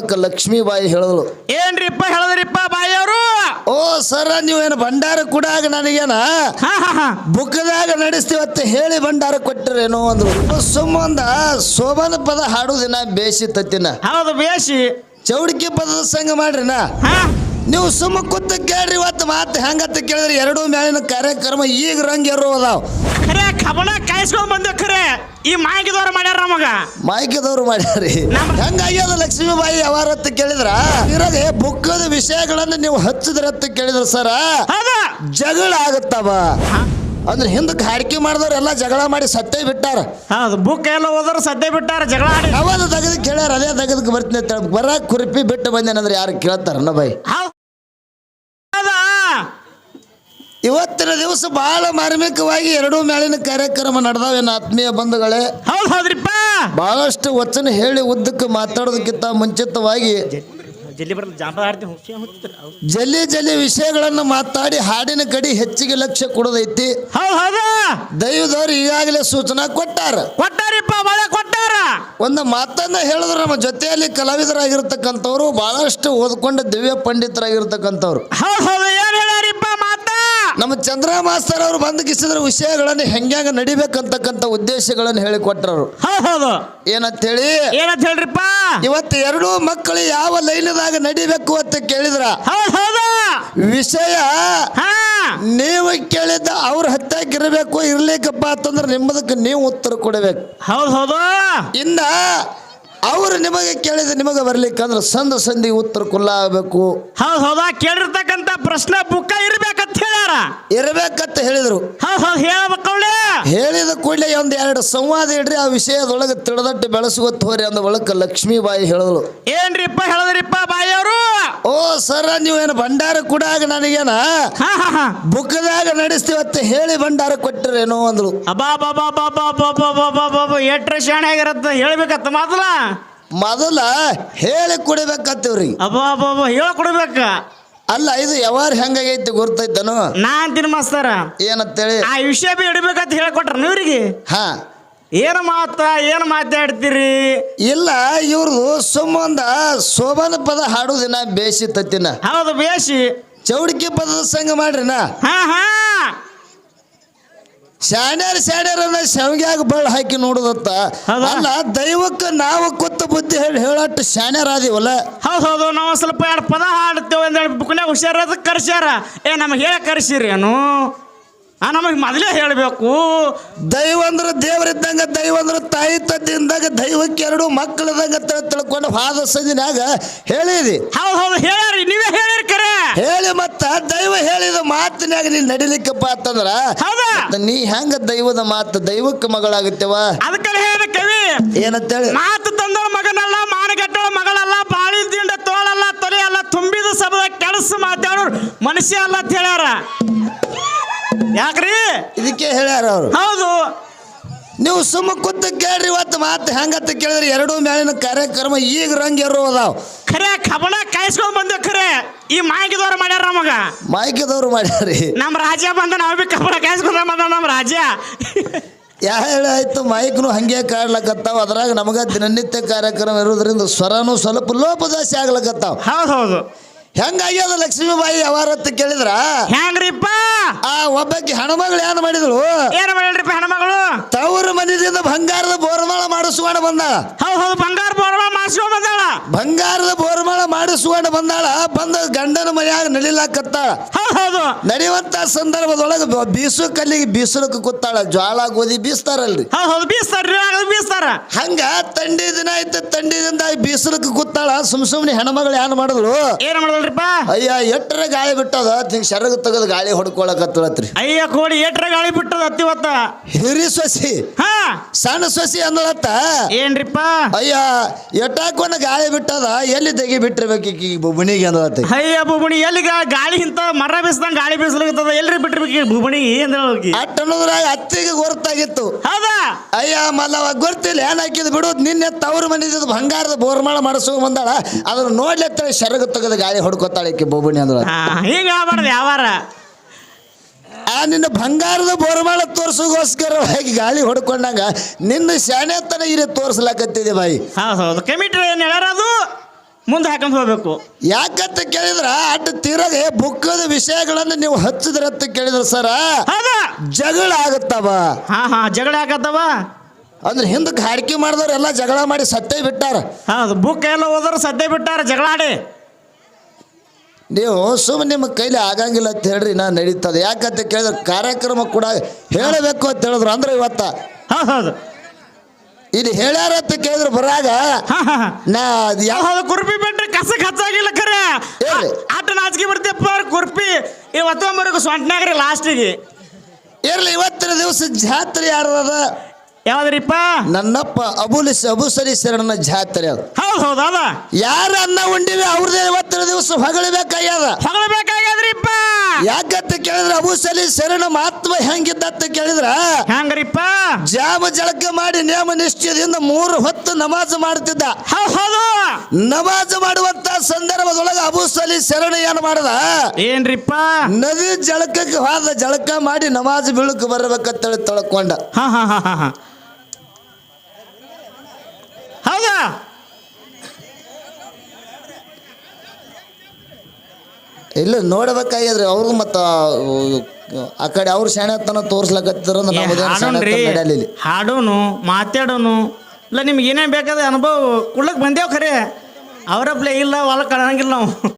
ಲಕ್ಷ್ಮೀಬಾಯಿ ಹೇಳಿದ್ರು ಏನ್ರಿಪ್ಪ ಹೇಳದ್ರಿಪ್ಪ ಬಾಯಿಯವರು? ಓ ಸರ ನೀವೇನು ಭಂಡಾರ ಕೂಡ ನನಗೇನ? ಬುಕ್ದಾಗ ನಡೆಸ್ತೀವತ್ತೆ ಹೇಳಿ ಭಂಡಾರ ಕೊಟ್ಟಿರೇನು ಅಂದ್ರು. ಸುಮ್ಮಂದ ಶೋಭನ ಪದ ಹಾಡುದಿನ ಬೇಸಿ ತತ್ತಿನ. ಹೌದು ಬೇಸಿ ಚೌಡಿಕೆ ಪದದ ಸಂಘ ಮಾಡ್ರಿನ? ನೀವು ಸುಮ್ಮ ಕೂತ ಕೇಳ್ರಿ ಇವತ್ತು ಮಾತು ಹೆಂಗತ್ತ ಕೇಳಿದ್ರೆ ಎರಡೂ ಮೇಲಿನ ಕಾರ್ಯಕ್ರಮ ಈಗ ರಂಗ್ ಇರೋದಾವ್ ಅದಾವ. ಕಬಣ ಕಾಯಿಸ್ಕೊಂಡ್ ಬಂದ ಈ ಮಾಗಿದವ್ರು ಮಾಡ್ಯಾರ ನಮಗ? ಮಾಯಕದವ್ರು ಮಾಡ್ಯಾರಿ. ಹೆಂಗಾಗ್ಯದ ಲಕ್ಷ್ಮೀಬಾಯಿ ಯಾವಾರತ್ತ ಕೇಳಿದ್ರ? ಇರೋದೆ ಬುಕ್ಕದ ವಿಷಯಗಳನ್ನ ನೀವು ಹಚ್ಚಿದ್ರತ್ತ ಕೇಳಿದ್ರ ಸರ. ಹೌದ? ಜಗಳ ಆಗತ್ತವ. ಅಂದ್ರೆ ಹಿಂದಕ್ಕೆ ಹಾಡಿಕೆ ಮಾಡಿದವ್ರೆಲ್ಲ ಜಗಳ ಮಾಡಿ ಸತ್ತೇ ಬಿಟ್ಟಾರ. ಹೌದು ಬುಕ್ ಎಲ್ಲ ಹೋದ್ರು ಸದ್ದೆ ಬಿಟ್ಟಾರ ಜಗಳ ಆಡಿ ಯಾವಾಗ ತೆಗೆದು ಕೇಳ್ಯಾರ ಅದೇ ತೆಗೆದಕ್ಕೆ ಬರ್ತೀನಿ ಅಂತ ಹೇಳಿ ಬರ ಕುರಿಪಿ ಬಿಟ್ಟು ಬಂದೇನಂದ್ರೆ ಯಾರು ಕೇಳ್ತಾರ ಬೈ ಹೌದಾ. ಇವತ್ತಿನ ದಿವಸ ಬಹಳ ಮಾರ್ಮಿಕವಾಗಿ ಎರಡೂ ಮೇಲಿನ ಕಾರ್ಯಕ್ರಮ ನಡೆದಾವೇನು ಆತ್ಮೀಯ ಬಂಧುಗಳೇ? ಹೌದು ಹೌದ್ರಿಪ್ಪ. ಬಹಳಷ್ಟು ವಚನ ಹೇಳಿ ಉದ್ದಕ್ಕೆ ಮಾತಾಡೋದಕ್ಕಿಂತ ಮುಂಚಿತವಾಗಿ ಜಲ್ಲಿ. ಜಲ್ಲಿ ವಿಷಯಗಳನ್ನು ಮಾತಾಡಿ ಹಾಡಿನ ಕಡೆ ಹೆಚ್ಚಿಗೆ ಲಕ್ಷ್ಯ ಕೊಡೋದೈತಿ. ದೈವದವ್ರು ಈಗಾಗಲೇ ಸೂಚನಾ ಕೊಟ್ಟಾರ. ಕೊಟ್ಟಾರಿಪ್ಪ ಮಳೆ ಕೊಟ್ಟಾರ. ಒಂದು ಮಾತನ್ನ ಹೇಳಿದ್ರೆ ನಮ್ಮ ಜೊತೆಯಲ್ಲಿ ಕಲಾವಿದರಾಗಿರ್ತಕ್ಕಂಥವ್ರು ಬಹಳಷ್ಟು ಓದ್ಕೊಂಡ ದಿವ್ಯ ಪಂಡಿತರಾಗಿರ್ತಕ್ಕಂಥವ್ರು ಹೌದ್ ಹೌದು ಏನ್ ಹೇಳ್ಯಾರಿಪ್ಪ ಮಾತ ನಮ್ಮ ಚಂದ್ರ ಮಾಸ್ತರ್ ಅವರು ಬಂದಗಿಸಿದ್ರ ವಿಷಯಗಳನ್ನು ಹೆಂಗ್ಯಾಂಗ ನಡಿಬೇಕಂತಕ್ಕಂತ ಉದ್ದೇಶಗಳನ್ನು ಹೇಳಿ ಕೊಟ್ಟರು ಹೌದು. ಏನಂತೇಳಿ? ಏನಂತ ಹೇಳ್ರಿಪ್ಪ? ಇವತ್ತು ಎರಡೂ ಮಕ್ಕಳು ಯಾವ ಲೈನದಾಗ ನಡಿಬೇಕು ಅಂತ ಕೇಳಿದ್ರ? ಹೌದ್ ಹೌದು. ವಿಷಯ ಹಾ. ನೀವು ಕೇಳಿದ್ದ ಅವ್ರ ಹತ್ತಾಗಿರ್ಬೇಕು ಇರ್ಲಿಕ್ಕಪ್ಪ ಅಂತಂದ್ರೆ ನಿಮ್ಮದಕ್ಕೆ ನೀವು ಉತ್ತರ ಕೊಡಬೇಕು. ಹೌದ್ ಹೌದು. ಇನ್ನ ಅವ್ರು ನಿಮಗೆ ಕೇಳಿದ ನಿಮಗೆ ಬರ್ಲಿಕ್ಕಂದ್ರೆ ಸಂದ ಸಂಧಿ ಉತ್ತರ ಕುಲ್ಲ ಆಗಬೇಕು ಹೌದ್ ಹೌದಾ. ಕೇಳಿರ್ತಕ್ಕಂತ ಪ್ರಶ್ನೆ ಬುಕ್ಕ ಇರ್ಬೇಕಂತ ಹೇಳ್ಯಾರ ಇರ್ಬೇಕಂತ ಹೇಳಿದ್ರು ಹೇಳ್ಬೇಕವ್ಳೆ ಹೇಳಿದ ಕೂಡಲೇ ಒಂದ್ ಎರಡು ಸಂವಾದ ಇಡ್ರಿ ಆ ವಿಷಯದೊಳಗೆ ತಿಳಿದಟ್ಟು ಬೆಳೆಸ್ಕೊತ ಹೋರಿ ಅಂದ ಒಳಕ ಲಕ್ಷ್ಮೀಬಾಯಿ ಹೇಳಿದ್ಳು ಏನ್ರಿಪ್ಪ ಹೇಳದ್ರಿಪ್ಪ ಬಾಯಿಯವರು ಓ ಸರ ನೀವೇನು ಭಂಡಾರ ಕೂಡ ನನಗೇನ ಹಾ ಹಾ ಹಾ ಬುಕ್ಕದಾಗ ನಡೆಸ್ತೀವತ್ತೆ ಹೇಳಿ ಭಂಡಾರ ಕೊಟ್ಟಿರೇನು ಅಂದ್ಳು ಅಬ್ಬಾ ಬಾಬಾ ಬಾಬಾ ಬಾಬಾ ಬಾಬಾ ಬಾಬಾ ಎಟ್ರ ಶಾಣೆ ಆಗಿರತ್ತ ಹೇಳ್ಬೇಕತ್ತ ಮೊದಲ ಮೊದಲ ಹೇಳಿ ಕುಡಿಬೇಕಂತೀವ್ರಿ ಅಬ್ಬಾ ಹೇಳಿ ಹೇಳ್ಕೊಡ್ಬೇಕ ಅಲ್ಲ ಇದು ಯಾವಾರ ಹೆಂಗಾಗೈತಿ ಗೊತ್ತೈತನು ನಾ ಅಂತೀನಿ ಮಾಸ್ತರ. ಏನಂತೇಳಿ? ಆ ವಿಷಯ ಬಿ ಹಿಡಿಬೇಕಂತ ಹೇಳ್ಕೊಟ್ರ ನೀವ್ರಿಗೆ? ಹಾ. ಏನು ಮಾತ ಏನು ಮಾತಾಡ್ತೀರಿ? ಇಲ್ಲ ಇವ್ರದು ಸುಮ್ಮಂದ ಶೋಭನ ಪದ ಹಾಡುದಿನ ಬೇಸಿ ತತ್ತಿನ. ಹೌದು ಬೇಸಿ ಚೌಡಿಕೆ ಪದದ ಸಂಘ ಮಾಡ್ರಿನ? ಹಾ ಹಾ. ಶಾಣ್ಯಾರ ಶಾಣ್ಯಾರನ್ನ ಶಾವಿಗ್ಯಾಗ ಬಳ್ಳ ಹಾಕಿ ನೋಡುದತ್ತ? ಅಲ್ಲ ದೈವಕ್ಕೆ ನಾವು ಕೊತ್ತ ಬುದ್ಧಿ ಹೇಳಿ ಹೇಳಟ್ಟು ಶಾಣ್ಯಾರಾದಿವಲ್ಲ ಹೌದು ಹೌದು ನಾವು ಸ್ವಲ್ಪ ಎರಡು ಪದ ಹಾಡ್ತೇವೆ ಅಂತ ಹೇಳಿ ಬುಕ್ನ್ಯಾಗ ಹುಷಾರ ಕರ್ಸ್ಯಾರ. ಏ ನಮಗೆ ಹೇಳ ಕರ್ಸಿರಿ ಏನು? ಆ ನಮಗೆ ಮೊದಲೇ ಹೇಳಬೇಕು. ದೈವ ಅಂದ್ರೆ ದೇವರಿದ್ದಂಗ ದೈವ ಅಂದ್ರೆ ತಾಯಿ ತದ್ದಿಂದಾಗ ದೈವಕ್ಕೆ ಎರಡು ಮಕ್ಕಳದಂಗ ತಿಳ್ ತಿಳ್ಕೊಂಡು ಹಾದ ಸಂಜಿನಾಗ ಹೇಳಿದಿ. ಹೌದು ಹೌದು ಹೇಳ್ಯಾರಿ ನೀವೇ ಹೇಳಿರಿ ಕರೆ. ಹೇಳಿ ಮತ್ತ ದೈವ ಹೇಳಿದ ಮಾತಿನಾಗ ನೀನ್ ನಡಿಲಿಕ್ಕಪ್ಪ ಅಂತಂದ್ರ ಮತ್ತ ನೀ ಹೆಂಗ ದೈವದ ಮಾತು ದೈವಕ್ಕೆ ಮಗಳಾಗುತ್ತೇವ? ಅದಕ್ಕೆ ಹೇಳಿದ ಕವಿ. ಏನಂತೇಳಿ? ಮಾತು ತಂದ ಮಗನಲ್ಲ ಮಾನಗೆಟ್ಟಳ ಮಗಳಲ್ಲ ಬಾಳಿ ದಿಂಡ ತೋಳಲ್ಲ ತೊಲೆ ಅಲ್ಲ ತುಂಬಿದ ಸಬದ ಕೆಲಸ ಮಾತಾಡೋರು ಮನುಷ್ಯ ಅಲ್ಲ ಅಂತ ಹೇಳ್ಯಾರ. ಯಾಕ್ರಿ? ಇದಕ್ಕೆ ಹೇಳ್ಯಾರ ಅವರು. ಹೌದು. ನೀವು ಸುಮ್ಮ ಕೂತು ಕೇಳ್ರಿ ಇವತ್ತು ಮಾತು ಹೆಂಗತ್ತ ಕೇಳಿದ್ರೆ ಎರಡೂ ಮೇಲಿನ ಕಾರ್ಯಕ್ರಮ ಈಗ ರಂಗ್ ಏರೋ ಅದಾವ. ಖರೆ ಕಬಳ ಕಾಯಿಸ್ಕೊಂಡ್ ಬಂದ ಖರೆ. ಈ ಮಾಯಕಿದವ್ರು ಮಾಡ್ಯಾರ ನಮಗ. ಮಾಯಕಿದವ್ರು ಮಾಡ್ಯಾರಿ. ನಮ್ಮ ರಾಜ ಬಂದ ನಾವು ಬಿ ಕಬಳ ಕಾಯಿಸ್ಕೊಂಡ್ ಬಂದ ನಮ್ಮ ರಾಜ ಯಾ ಹೇಳಾಯ್ತು ಮೈಕ್ನು ಹಂಗೆ ಕಾಡ್ಲಕತ್ತಾವ. ಅದ್ರಾಗ ನಮಗ ದಿನನಿತ್ಯ ಕಾರ್ಯಕ್ರಮ ಇರೋದ್ರಿಂದ ಸ್ವರನು ಸ್ವಲ್ಪ ಲೋಪದಾಸಿ ಆಗ್ಲಕತ್ತಾವ. ಹೌದು ಹೌದು. ಹೆಂಗಾಗ್ಯದ ಲಕ್ಷ್ಮೀಬಾಯಿ ಯಾವಾರತ್ತ ಕೇಳಿದ್ರ? ಹೆಂಗ್ರಿಪ್ಪ? ಆ ಒಬ್ಬಕ್ಕೆ ಹಣಮಗಳು ಏನ್ ಮಾಡಿದಳು? ಏನ್ ಮಾಡಿದ್ರಿ ಹೆಣ್ಮಗಳು? ತವರು ಮನೆಯಿಂದ ಬಂಗಾರದ ಬೋರ್ಮಾಳ ಮಾಡಿಸ್ಕೊಂಡು ಬಂದಾಳ. ಹೌದು ಹೌದು ಬಂಗಾರ ಬೋರ್ಮಾಳ ಮಾಡಿಸ್ಕೊಂಡ್ ಬಂದಾಳ. ಬಂಗಾರದ ಬೋರ್ಮಾಳ ಮಾಡಿಸ್ಕೊಂಡು ಬಂದಾಳ. ಬಂದ ಗಂಡನ ಮನೆಯಾಗ ನಡಿಲಾಕತ್ತಾಳ. ಹೌದು ಹೌದು. ನಡೆಯುವಂತ ಸಂದರ್ಭದೊಳಗೆ ಬೀಸು ಕಲ್ಲಿಗೆ ಬೀಸಲಕ್ಕೆ ಕೂತಾಳ. ಜ್ವಾಳ ಗೋಧಿ ಬೀಸ್ತಾರಲ್ರಿ. ಹೌದು ಹೌದು ಬೀಸ್ತಾರ್ರಿ ಬೀಸ್ತಾರ. ಹಂಗ ತಂಡಿ ದಿನ ಆಯ್ತು ತಂಡಿ ದಿನ ಬೀಸಲಕ್ಕೆ ಕೂತಾಳ. ಸುಮ್ ಸುಮ್ನೆ ಹೆಣ್ಮಗಳು ಏನ್ ಮಾಡಿದ್ರು? ಏನ್ ಮಾಡಲ್ರಿಪ್ಪ ಅಯ್ಯ ಎಟ್ಟರ ಗಾಳಿ ಬಿಟ್ಟದ? ತಿಂಗ್ ಶರಗ ತೆಗೆದು ಗಾಳಿ ಹೊಡ್ಕೊಳಕತ್ತಳತ್ರಿ ಅಯ್ಯ ಕೋಡಿ ಎಟ್ರ ಗಾಳಿ ಬಿಟ್ಟದ ಅತ್ತಿವತ್ತ? ಹಿರಿ ಸೊಸಿ. ಹಾ. ಸಣ್ಣ ಸೊಸಿ ಅಂದಳತ್ತ. ಏನ್ರಿಪ್ಪ? ಅಯ್ಯ ಎಟ್ಟಾಕೊಂಡ ಗಾಳಿ ಬಿಟ್ಟದ ಎಲ್ಲಿ ತೆಗಿ ಬಿಟ್ಟಿರ್ಬೇಕು ಈಕಿ ಬುಬಣಿಗೆ ಅಂದಳತ್ತ ಅಯ್ಯ ಬುಬುಣಿ ಎಲ್ಲಿಗ ಗಾಳಿ ಇಂತ ಮರ ಬೀಸ್ದಂಗ ಗಾಳಿ ಬೀಸ್ಲಾಗತ್ತದ ಎಲ್ರಿ ಬಿಟ್ಟಿರ್ಬೇಕು ಬುಬುಣಿ ಹೋಗಿ ಅಟ್ಟ ಅನ್ನೋದ್ರಾಗ ಅತ್ತಿಗೆ ಗೊತ್ತಾಗಿತ್ತು ಹೌದಾ? ಅಯ್ಯ ಮಲ್ಲವ ಗೊತ್ತಿಲ್ಲ ಏನ್ ಹಾಕಿದ್ ಬಿಡು ನಿನ್ನೆ ತವ್ರ ಮನಿದ ಬಂಗಾರದ ಬೋರ್ಮಾಳ ಮಾಡಿಸ್ಕೊಂಡ್ ಬಂದಾಳ ಅದನ್ನ ನೋಡ್ಲೆತ್ತ ಶರಗ ತೆಗೆದು ಗಾಳಿ ಹೊಡ್ಕೊತಾಳೆ ಬೊಬ್ಬಣಿ ಅಂದಳ ಹಾ ಹಿಂಗ ಯಾವಾರ. ನಿನ್ನ ಬಂಗಾರದ ಬೋರ್ಮಾಳ ತೋರ್ಸೋಗೋಸ್ಕರವಾಗಿ ಗಾಳಿ ಹೊಡ್ಕೊಂಡಂಗ ನಿನ್ನ ಶಾಣೆತನ ಇಲ್ಲಿ ತೋರಿಸ್ಲಾಕತ್ತಿದೆ ಬಾಯಿ. ಹೌದು ಹೌದು. ಏನು ಹೇಳಾರದು ಮುಂದೆ ಹಾಕೊಂಡು ಹೋಗ್ಬೇಕು. ಯಾಕಂತ ಕೇಳಿದ್ರ? ಅಡ್ಡ ತೀರದೆ ಬುಕ್ಕದ ವಿಷಯಗಳನ್ನು ನೀವು ಹಚ್ಚಿದ್ರ ಅಂತ ಕೇಳಿದ್ರ ಸರ? ಜಗಳ ಆಗತ್ತವ. ಹಾ ಹಾ ಜಗಳ ಆಗತ್ತವ. ಅಂದ್ರೆ ಹಿಂದಕ್ಕೆ ಹಾಡಿಕೆ ಮಾಡಿದವ್ರೆಲ್ಲ ಜಗಳ ಮಾಡಿ ಸತ್ತೇ ಬಿಟ್ಟಾರ. ಹೌದು ಬುಕ್ ಎಲ್ಲ ಓದೋರು ಸತ್ತೆ ಬಿಟ್ಟಾರ ಜಗಳಾಡಿ ನೀವು ಸುಮ್ಮನೆ ನಿಮ್ಮ ಕೈಲಿ ಆಗಂಗಿಲ್ಲ ಅಂತ ಹೇಳ್ರಿ ನಾ ನಡೀತದೆ. ಯಾಕಂತ ಕೇಳಿದ್ರೆ ಕಾರ್ಯಕ್ರಮ ಕೂಡ ಹೇಳಬೇಕು ಅಂತ ಹೇಳಿದ್ರು ಅಂದ್ರೆ ಇವತ್ತ. ಹೌದು ಹೌದು. ಇಲ್ಲಿ ಹೇಳ್ಯಾರ ಅಂತ ಕೇಳಿದ್ರು ಬರಾಗ ಹಾ ಹಾ ಹಾ. ನಾ ಅದ್ ಯಾವ ಹೌದು ಕುರ್ಪಿ ಬಿಟ್ರೆ ಕಸಕ್ ಹಚ್ಚಾಗಿಲ್ಲ ಖರೆ. ಆಟ ನಾಚಿಕೆ ಬರ್ತೀಯಪ್ಪ ಕುರ್ಪಿ. ಇವತ್ತೊಂಬರ್ಗು ಸೊಂಟ್ನಾಗ್ರಿ ಲಾಸ್ಟಿಗೆ ಇರ್ಲಿ ಇವತ್ತಿನ ದಿವಸ ಜಾತ್ರೆ ಯಾರದ ಯಾವ್ದ್ರಿಪ್ಪ? ನನ್ನಪ್ಪ ಅಬುಲಿಸ್ ಅಬುಸರಿ ಶರಣನ ಜಾತ್ರೆ. ಅದು ಹೌದು ಹೌದು ಅದ. ಯಾರ ಅನ್ನ ಉಂಡಿವಿ ಅವ್ರದೇ ಇವತ್ತರ ದಿವಸ ಹೊಗಳಬೇಕಾಗ್ಯದ. ಹೊಗಳಬೇಕಾಗ್ಯದ್ರಿಪ್ಪ. ಯಾಕಂತ ಕೇಳಿದ್ರೆ ಅಬುಸಲಿ ಶರಣ ಮಹಾತ್ಮ ಹೆಂಗಿದ್ದಂತ ಕೇಳಿದ್ರ? ಹೆಂಗ್ರಿಪ್ಪ ಜಾಮ ಜಳಕ ಮಾಡಿ ನೇಮ ನಿಶ್ಚಯದಿಂದ ಮೂರು ಹೊತ್ತು ನಮಾಜ್ ಮಾಡ್ತಿದ್ದ. ಹೌದು ಹೌದು. ನಮಾಜ್ ಮಾಡುವಂತ ಸಂದರ್ಭದೊಳಗೆ ಅಬುಸಲಿ ಶರಣ ಏನ್ ಮಾಡದ? ಏನ್ರಿಪ್ಪ? ನದಿ ಜಳಕಕ್ಕೆ ಹೋದ ಜಳಕ ಮಾಡಿ ನಮಾಜ್ ಬೀಳಕ್ ಬರ್ಬೇಕಂತೇಳಿ ತೊಳ್ಕೊಂಡ. ಹಾ ಹಾ ಹಾ ಹಾ ಹಾ. ಹೌದಾ? ಇಲ್ಲ ನೋಡ್ಬೇಕಾಗ್ಯದ್ರಿ ಅವ್ರು ಮತ್ತ ಆ ಕಡೆ ಅವ್ರ ಶಾಣೆತನ ತೋರ್ಸ್ಲಕತ್ತಿದ್ರ ಹಾಡೋನು ಮಾತಾಡೋನು ಇಲ್ಲ ನಿಮ್ಗೆ ಏನೇನು ಬೇಕಾದ ಅನುಭವ ಕೊಡ್ಲಕ್ ಬಂದೇವ್ ಖರೆ. ಅವರಪ್ಲೆ ಇಲ್ಲ ಹೊಲಕ್ಕೆ ಕಾಣಂಗಿಲ್ಲ ನಾವು.